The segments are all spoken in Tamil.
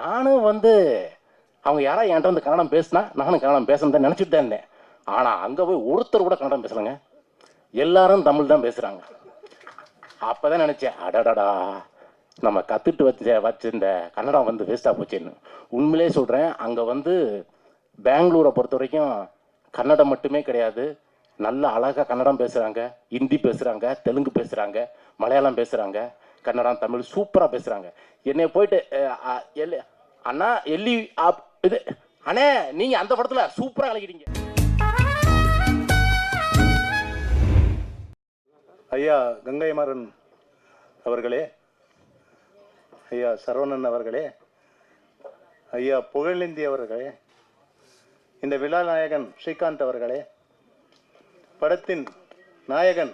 நானும் வந்து அவங்க யாரா என்கிட்ட வந்து கன்னடம் பேசினா நானும் கன்னடம் பேசணும் நினச்சிட்டு தான் இருந்தேன். ஆனால் அங்கே போய் ஒருத்தர் கூட கன்னடம் பேசலைங்க. எல்லாரும் தமிழ் தான் பேசுகிறாங்க அப்போ தான் நினச்சேன் அடடடா நம்ம கற்றுட்டு வச்ச வச்சிருந்த கன்னடம் வந்து வேஸ்ட்டாக போச்சுன்னு. உண்மையிலே சொல்கிறேன் அங்கே வந்து பெங்களூரை பொறுத்த வரைக்கும் கன்னடம் மட்டுமே கிடையாது. நல்ல அழகாக கன்னடம் பேசுகிறாங்க ஹிந்தி பேசுகிறாங்க தெலுங்கு பேசுகிறாங்க மலையாளம் பேசுகிறாங்க கன்னடம் தமிழ் சூப்பராக பேசுகிறாங்க என்னை போயிட்டு எல்லி அண்ணா எல்லி ஆப் இது அண்ணே நீங்கள் அந்த படத்தில் சூப்பராக கலக்கிட்டீங்க ஐயா கங்கைமாறன் அவர்களே ஐயா சரவணன் அவர்களே ஐயா புகழேந்தி அவர்களே இந்த விழா நாயகன் ஸ்ரீகாந்த் அவர்களே படத்தின் நாயகன்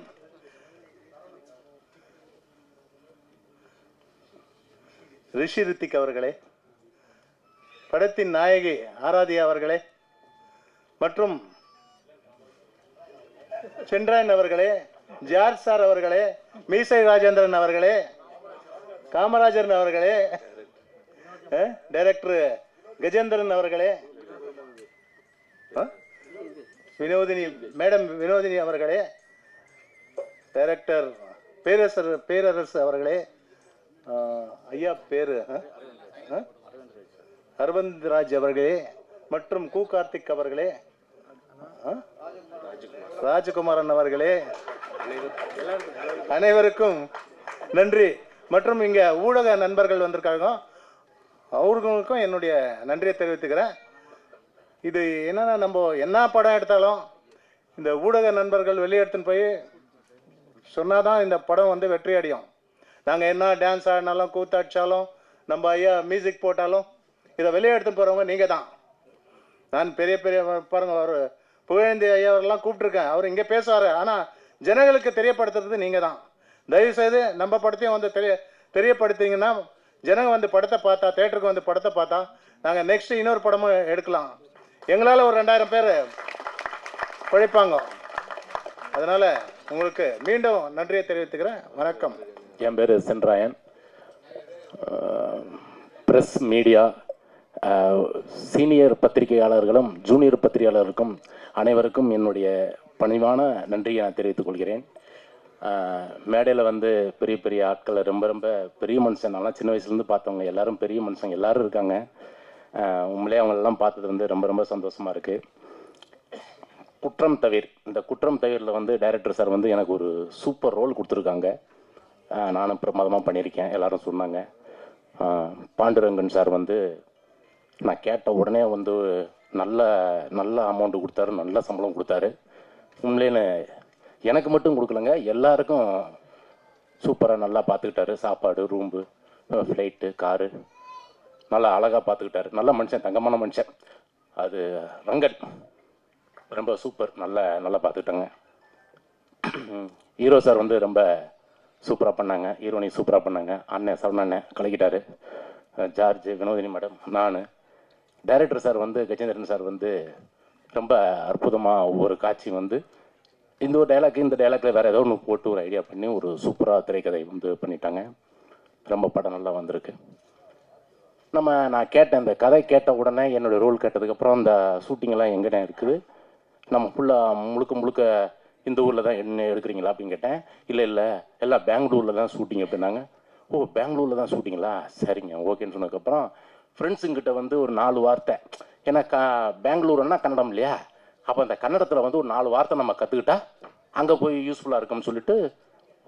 ரிஷி ரித்திக் அவர்களே படத்தின் நாயகி ஆராதியா அவர்களே மற்றும் சென்றாயன் அவர்களே ஜார்ஜ் சார் அவர்களே மீசை ராஜேந்திரன் அவர்களே காமராஜர் அவர்களே டைரக்டர் கஜேந்திரன் அவர்களே வினோதினி மேடம் வினோதினி அவர்களே டைரக்டர் பேரரசர் பேரரசு அவர்களே ஐயா பேர் அஹ், அரவிந்த் ராஜ் அவர்களே மற்றும் கு கார்த்திக் அவர்களே. ராஜகுமாரன் அவர்களே. அனைவருக்கும் நன்றி. மற்றும் இங்கே ஊடக நண்பர்கள் வந்திருக்காங்க. அவர்களுக்கும் என்னுடைய நன்றியை தெரிவித்துக்கிறேன். இது என்னென்னா நம்ம என்ன படம் எடுத்தாலும் இந்த ஊடக நண்பர்கள் வெளியெடுத்துன்னு போய் சொன்னாதான் இந்த படம் வந்து வெற்றி அடையும் நாங்கள் என்ன டான்ஸ் ஆடினாலும் கூத்தாடிச்சாலும் நம்ம ஐயா மியூசிக் போட்டாலும் இதை வெளியே எடுத்துன்னு போகிறவங்க நீங்கள் தான். நான் பெரிய பெரிய பாருங்கள் அவர் புகழேந்தி ஐயாவரெல்லாம் கூப்பிட்ருக்கேன் கூப்பிட்டுருக்கேன். அவர் இங்கே பேசுவார். ஆனால் ஜனங்களுக்கு தெரியப்படுத்துறது நீங்கள் தான். தயவுசெய்து நம்ம படத்தையும் வந்து தெரிய தெரியப்படுத்திங்கன்னா ஜனங்க வந்து படத்தை பார்த்தா தேட்டருக்கு வந்து படத்தை பார்த்தா நாங்கள் நெக்ஸ்ட் இன்னொரு படமும் எடுக்கலாம். எங்களால் ஒரு ரெண்டாயிரம் பேர் உழைப்பாங்க. அதனால் உங்களுக்கு மீண்டும் நன்றியை தெரிவித்துக்கிறேன். வணக்கம். என் பேர் சென்ராயன் ப்ரெஸ் மீடியா சீனியர் பத்திரிகையாளர்களும் ஜூனியர் பத்திரிகையாளருக்கும் அனைவருக்கும் என்னுடைய பணிவான நன்றியை நான் தெரிவித்துக் கொள்கிறேன். மேடையில் வந்து பெரிய பெரிய ஆட்களை ரொம்ப ரொம்ப பெரிய மனுஷன். நல்லா சின்ன வயசுலேருந்து பார்த்தவங்க. எல்லாரும் பெரிய மனுஷங்க. எல்லாரும் இருக்காங்க. உண்மையிலே அவங்களெல்லாம் பார்த்தது வந்து ரொம்ப ரொம்ப சந்தோஷமாக இருக்குது குற்றம் தவிர். இந்த குற்றம் தவிரில் வந்து டைரக்டர் சார் வந்து எனக்கு ஒரு சூப்பர் ரோல் கொடுத்துருக்காங்க. நானும் பிரமாதமாக பண்ணியிருக்கேன் எல்லாரும் சொன்னாங்க பாண்டுரங்கன் சார் வந்து நான் கேட்ட உடனே வந்து நல்ல நல்ல அமௌண்ட் கொடுத்தாரு நல்ல சம்பளம் கொடுத்தாரு உண்மையிலே எனக்கு மட்டும் கொடுக்கலங்க எல்லாருக்கும் சூப்பராக நல்லா பார்த்துக்கிட்டாரு சாப்பாடு ரூம்பு ஃப்ளைட்டு காரு நல்லா அழகாக பார்த்துக்கிட்டாரு நல்ல மனுஷன் தங்கமான மனுஷன் அது ரங்கன் ரொம்ப சூப்பர் நல்லா நல்லா பார்த்துக்கிட்டாங்க ஹீரோ சார் வந்து ரொம்ப சூப்பராக பண்ணாங்க. ஹீரோனி சூப்பராக பண்ணாங்க. அண்ணன் சரவண அண்ணன் கலக்கிட்டாரு. ஜார்ஜ் வினோதினி மேடம் நான். டைரக்டர் சார் வந்து கஜேந்திரன் சார் வந்து ரொம்ப அற்புதமாக ஒவ்வொரு காட்சியும் வந்து இந்த ஒரு டைலாக் இந்த டைலாக்ல வேறு ஏதோ ஒன்று போட்டு ஒரு ஐடியா பண்ணி ஒரு சூப்பராக திரைக்கதை வந்து பண்ணிட்டாங்க. ரொம்ப படம் நல்லா வந்திருக்கு. நம்ம நான் கேட்டேன் இந்த கதை கேட்ட உடனே என்னோட ரோல் கேட்டதுக்கப்புறம் அந்த ஷூட்டிங்கெல்லாம் எல்லாம் இருக்குது? நம்ம ஃபுல்லாக முழுக்க முழுக்க இந்த ஊரில் தான் என்ன எடுக்கிறீங்களா அப்படின்னு கேட்டேன். இல்லை இல்லை எல்லாம் பெங்களூரில் தான் ஷூட்டிங் அப்படின்னாங்க. ஓ பெங்களூரில் தான் ஷூட்டிங்களா சரிங்க ஓகேன்னு சொன்னதுக்கப்புறம் ஃப்ரெண்ட்ஸுங்கிட்ட வந்து ஒரு நாலு வார்த்தை. ஏன்னா க பெங்களூருன்னா கன்னடம் இல்லையா? அப்போ அந்த கன்னடத்தில் வந்து ஒரு நாலு வார்த்தை நம்ம கற்றுக்கிட்டா அங்கே போய் யூஸ்ஃபுல்லாக இருக்கும்னு சொல்லிட்டு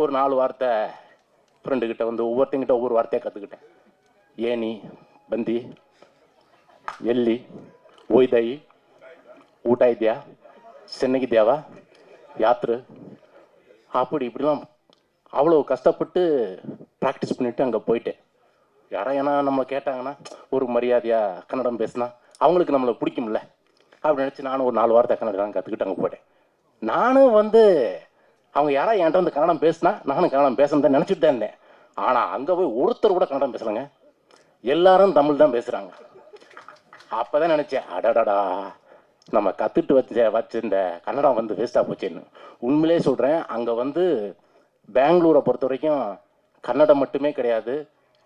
ஒரு நாலு வார்த்தை ஃப்ரெண்டுக்கிட்ட வந்து ஒவ்வொருத்தங்கிட்ட ஒவ்வொரு வார்த்தையாக கற்றுக்கிட்டேன் ஏனி பந்தி எல்லி ஓய்தாயி ஊட்டாய் தியா சென்னைக்கு தேவா யாத்ரு அப்படி இப்படிலாம் அவ்வளோ கஷ்டப்பட்டு ப்ராக்டிஸ் பண்ணிட்டு அங்கே போயிட்டேன். யாரா ஏன்னா நம்ம கேட்டாங்கன்னா ஒரு மரியாதையாக கன்னடம் பேசினா அவங்களுக்கு நம்மளை பிடிக்கும்ல. அப்படி நினச்சி நானும் ஒரு நாலு வாரத்தை கன்னடம் கற்றுக்கிட்டு அங்கே போயிட்டேன். நானும் வந்து அவங்க யாரா என்கிட்ட வந்து கன்னடம் பேசினா நானும் கன்னடம் பேசணும்னு நினச்சிட்டு தான் இருந்தேன். ஆனால் அங்கே போய் ஒருத்தர் கூட கன்னடம் பேசலைங்க. எல்லாரும் தமிழ் தான் பேசுகிறாங்க அப்போ தான் நினச்சேன் அடடடா நம்ம கற்றுட்டு வச்ச வச்சிருந்த கன்னடம் வந்து வேஸ்ட்டாக போச்சுன்னு. உண்மையிலே சொல்கிறேன் அங்கே வந்து பெங்களூரை பொறுத்த வரைக்கும் கன்னடம் மட்டுமே கிடையாது.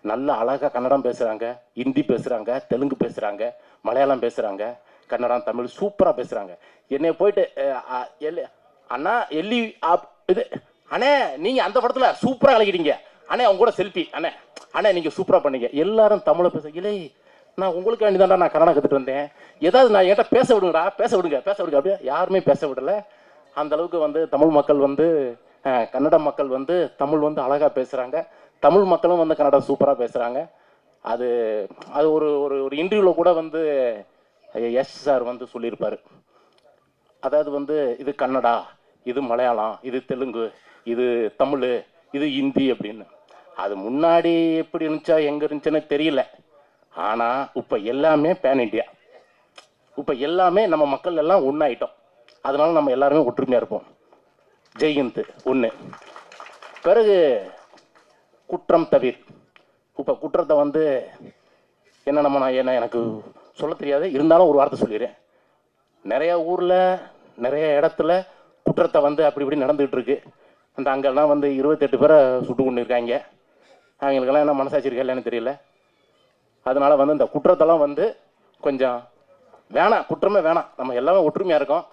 நல்ல அழகாக கன்னடம் பேசுகிறாங்க ஹிந்தி பேசுகிறாங்க தெலுங்கு பேசுகிறாங்க மலையாளம் பேசுகிறாங்க கன்னடம் தமிழ் சூப்பராக பேசுகிறாங்க என்னை போயிட்டு எல்லி அண்ணா எல்லி ஆப் இது அண்ணே நீங்கள் அந்த படத்தில் சூப்பராக கலக்கிட்டீங்க அண்ணே அவங்க கூட செல்ஃபி அண்ணே அண்ணே நீங்கள் சூப்பராக பண்ணீங்க. எல்லாரும் தமிழை பேச இல்லை நான் உங்களுக்கு வேண்டிதான்டா நான் கன்னடம் கற்றுட்டு வந்தேன். ஏதாவது நான் என்கிட்ட பேச விடுங்கடா பேச விடுங்க பேச விடுங்க அப்படியே யாருமே பேச விடலை. அந்த அளவுக்கு வந்து தமிழ் மக்கள் வந்து கன்னட மக்கள் வந்து தமிழ் வந்து அழகாக பேசுகிறாங்க தமிழ் மக்களும் வந்து கன்னடம் சூப்பராக பேசுகிறாங்க அது அது ஒரு ஒரு ஒரு இன்டர்வியூவில் கூட வந்து எஸ் சார் வந்து சொல்லியிருப்பார். அதாவது வந்து இது கன்னடா இது மலையாளம் இது தெலுங்கு இது தமிழ் இது ஹிந்தி அப்படின்னு. அது முன்னாடி எப்படி இருந்துச்சா எங்கே இருந்துச்சுன்னு தெரியல. ஆனால் இப்போ எல்லாமே பேன் இண்டியா இப்போ எல்லாமே நம்ம மக்கள் எல்லாம் ஒன்றாயிட்டோம் அதனால நம்ம எல்லாருமே ஒற்றுமையாக இருப்போம். ஜெய்ஹிந்த் ஒன்று பிறகு குற்றம் தவிர். இப்போ குற்றத்தை வந்து என்ன நம்ம நான் என்ன எனக்கு சொல்ல தெரியாது. இருந்தாலும் ஒரு வார்த்தை சொல்லிடுறேன். நிறைய ஊரில் நிறைய இடத்துல குற்றத்தை வந்து அப்படி இப்படி நடந்துகிட்டு இருக்கு. அந்த அங்கெல்லாம் வந்து இருபத்தெட்டு பேரை சுட்டு கொண்டு இருக்காங்க அவங்களுக்கெல்லாம் என்ன மனசாட்சி இருக்கா இல்லைன்னு தெரியல. அதனால் வந்து இந்த குற்றத்தெல்லாம் வந்து கொஞ்சம் வேணாம் குற்றமே வேணாம் நம்ம எல்லாமே ஒற்றுமையாக இருக்கோம்.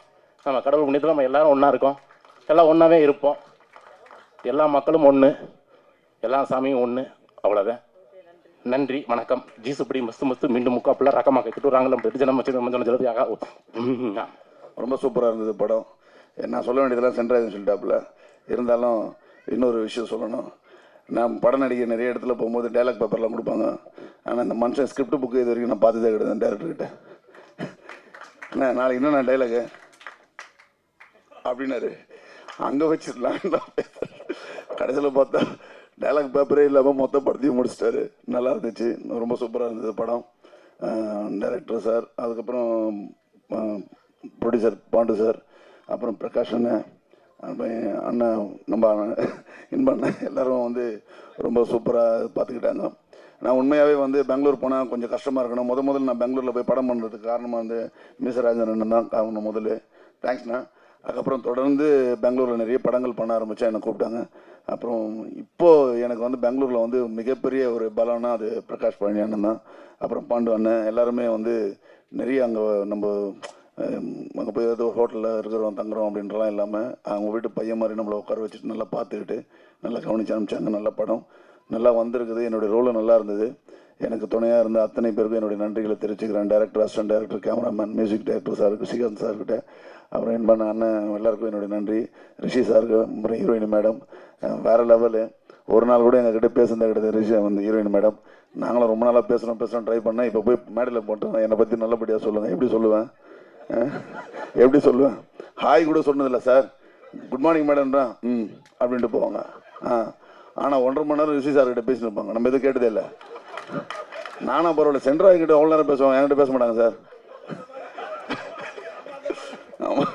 நம்ம கடவுள் புண்ணியத்தில் நம்ம எல்லாரும் ஒன்றா இருக்கோம். எல்லாம் ஒன்றாவே இருப்போம். எல்லா மக்களும் ஒன்று எல்லா சாமியும் ஒன்று அவ்வளோதான் நன்றி வணக்கம். ஜீசுப்படி மஸ்து மஸ்து மீண்டும் முக்காப்புல ரகமாக கிட்டு ராங்கலம் பெருஜன மச்சன மஞ்சன ஜலதியாக ம், ரொம்ப சூப்பராக இருந்தது படம். நான் சொல்ல வேண்டியதெல்லாம் சென்றாதுன்னு சொல்லிட்டாப்புல. இருந்தாலும் இன்னொரு விஷயம் சொல்லணும். நான் படம் நடிக்க நிறைய இடத்துல போகும்போது டைலாக் பேப்பர்லாம் கொடுப்பாங்க. ஆனால் இந்த மனுஷன் ஸ்கிரிப்ட் புக்கு இது வரைக்கும் நான் பார்த்ததே கிடையாது டேரக்டர்கிட்ட என்ன நாளைக்கு இன்னும் நான் டைலாகு அப்படின்னாரு. அங்கே வச்சிடலாம் கடைசியில் பார்த்தா டைலாக் பேப்பரே இல்லாமல் மொத்த படத்தையும் முடிச்சிட்டாரு. நல்லா இருந்துச்சு. ரொம்ப சூப்பராக இருந்தது படம். டைரக்டர் சார் அதுக்கப்புறம் ப்ரொடியூசர் பாண்டு சார் அப்புறம் பிரகாஷ் அண்ணன் அப்புறம் அண்ணன் நம்ம அண்ணன் இன்ப எல்லாரும் வந்து ரொம்ப சூப்பராக பார்த்துக்கிட்டாங்க. நான் உண்மையாகவே வந்து பெங்களூர் போனால் கொஞ்சம் கஷ்டமாக இருக்கணும். முத முதல்ல நான் பெங்களூரில் போய் படம் பண்ணுறதுக்கு காரணமாக வந்து மிஸ்ராஜன் அண்ணன் தான் காரணம் முதல்ல. தேங்க்ஸ்ண்ணா அதுக்கப்புறம் தொடர்ந்து பெங்களூரில் நிறைய படங்கள் பண்ண ஆரம்பித்தா என்னை கூப்பிட்டாங்க. அப்புறம் இப்போது எனக்கு வந்து பெங்களூரில் வந்து மிகப்பெரிய ஒரு பலம்னா அது பிரகாஷ் பழனி அண்ணன் தான். அப்புறம் பாண்டு அண்ணன் எல்லாருமே வந்து நிறைய அங்கே நம்ம அங்கே போய் ஏதோ ஹோட்டலில் இருக்கிறோம் தங்குறோம் அப்படின்றலாம் இல்லாமல் அவங்க வீட்டு பையன் மாதிரி நம்மளை உட்கார வச்சுட்டு நல்லா பார்த்துக்கிட்டு நல்லா கவனிச்சு அனுப்பிச்சாங்க நல்ல படம். நல்லா வந்திருக்குது. என்னுடைய ரோலும் நல்லா இருந்தது. எனக்கு துணையாக இருந்த அத்தனை பேருக்கும் என்னுடைய நன்றிகளை தெரிவிச்சுக்கிறேன். Director assistant director cameraman music director சாருக்கு ஸ்ரீகாந்த் சார்கிட்ட அப்புறம் என் பண்ண அண்ணன் எல்லாருக்கும் என்னுடைய நன்றி. ரிஷி சாருக்கு அப்புறம் ஹீரோயின் மேடம் வேறு லெவலு ஒரு நாள் கூட எங்ககிட்ட பேசுனது கிடையாது. ரிஷி வந்து ஹீரோயின் மேடம் நாங்களும் ரொம்ப நாளாக பேசுகிறோம் பேசுகிறோம் ட்ரை பண்ணேன். இப்போ போய் மேடையில் போட்டோம் என்னை பற்றி நல்லபடியாக சொல்லுங்கள் எப்படி சொல்லுவேன்? எப்படி சொல்லுவேன்? ஹாய் கூட சொன்னதில்ல சார் குட் மார்னிங் மேடம்ன்றான் ம் அப்படின்ட்டு போவாங்க. ஆ ஆனால் ஒன்றரை மணி நேரம் ரிஷி சார்கிட்ட பேசிட்டு இருப்பாங்க. நம்ம எதுவும் கேட்டதே இல்லை. நானா பரவாயில்ல சென்ட்ராய் கிட்ட அவ்வளோ நேரம் பேசுவாங்க? என்கிட்ட பேச மாட்டாங்க சார் ஆமாம்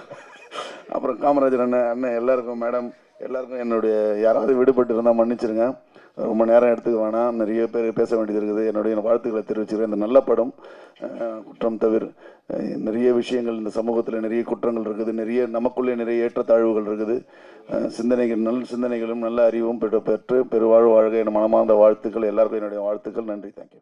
அப்புறம் காமராஜர் அண்ணன் அண்ணன் எல்லாருக்கும் மேடம் எல்லாருக்கும் என்னுடைய யாராவது விடுபட்டு இருந்தால் மன்னிச்சிருங்க. ரொம்ப நேரம் எடுத்துக்க வேணாம். நிறைய பேர் பேச வேண்டியது இருக்குது. என்னுடைய வாழ்த்துக்களை தெரிவிச்சுக்கிறேன். இந்த நல்ல படம் குற்றம் தவிர நிறைய விஷயங்கள் இந்த சமூகத்தில் நிறைய குற்றங்கள் இருக்குது. நிறைய நமக்குள்ளே நிறைய ஏற்றத்தாழ்வுகள் இருக்குது. சிந்தனைகள் நல்ல சிந்தனைகளும் நல்ல அறிவும் பெற்று பெற்று பெருவாழ்வு வாழ்க என் மனமார்ந்த வாழ்த்துக்கள். எல்லாருக்கும் என்னுடைய வாழ்த்துக்கள். நன்றி. தேங்க்யூ